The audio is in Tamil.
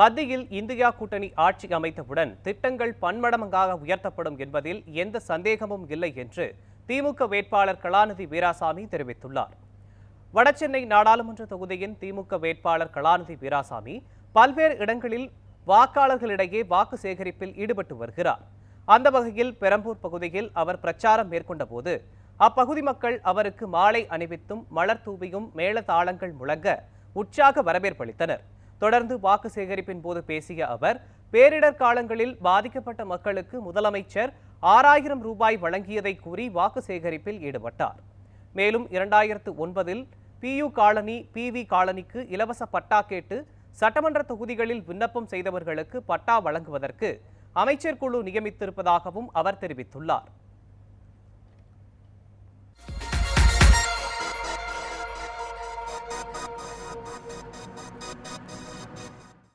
மத்தியில் இந்தியா கூட்டணி ஆட்சி அமைத்தவுடன் திட்டங்கள் பன்மடமங்காக உயர்த்தப்படும் என்பதில் எந்த சந்தேகமும் இல்லை என்று திமுக வேட்பாளர் கலாநிதி வீராசாமி தெரிவித்துள்ளார். வடசென்னை நாடாளுமன்ற தொகுதியின் திமுக வேட்பாளர் கலாநிதி வீராசாமி பல்வேறு இடங்களில் வாக்காளர்களிடையே வாக்கு சேகரிப்பில் ஈடுபட்டு வருகிறார். அந்த வகையில் பெரம்பூர் பகுதியில் அவர் பிரச்சாரம் மேற்கொண்ட போது அப்பகுதி மக்கள் அவருக்கு மாலை அணிவித்தும் மலர் தூவியும் மேளதாளங்கள் முழங்க உற்சாக வரவேற்பளித்தனர் தொடர்ந்து வாக்கு சேகரிப்பின் போது பேசிய அவர் பேரிடர் காலங்களில் பாதிக்கப்பட்ட மக்களுக்கு முதலமைச்சர் ஆறாயிரம் ரூபாய் வழங்கியதை கூறி வாக்கு சேகரிப்பில் ஈடுபட்டார். மேலும் இரண்டாயிரத்து ஒன்பதில் பியு காலனி பிவி காலனிக்கு இலவச பட்டா கேட்டு சட்டமன்ற தொகுதிகளில் விண்ணப்பம் செய்தவர்களுக்கு பட்டா வழங்குவதற்கு அமைச்சர் குழு நியமித்திருப்பதாகவும் அவர் தெரிவித்துள்ளார்.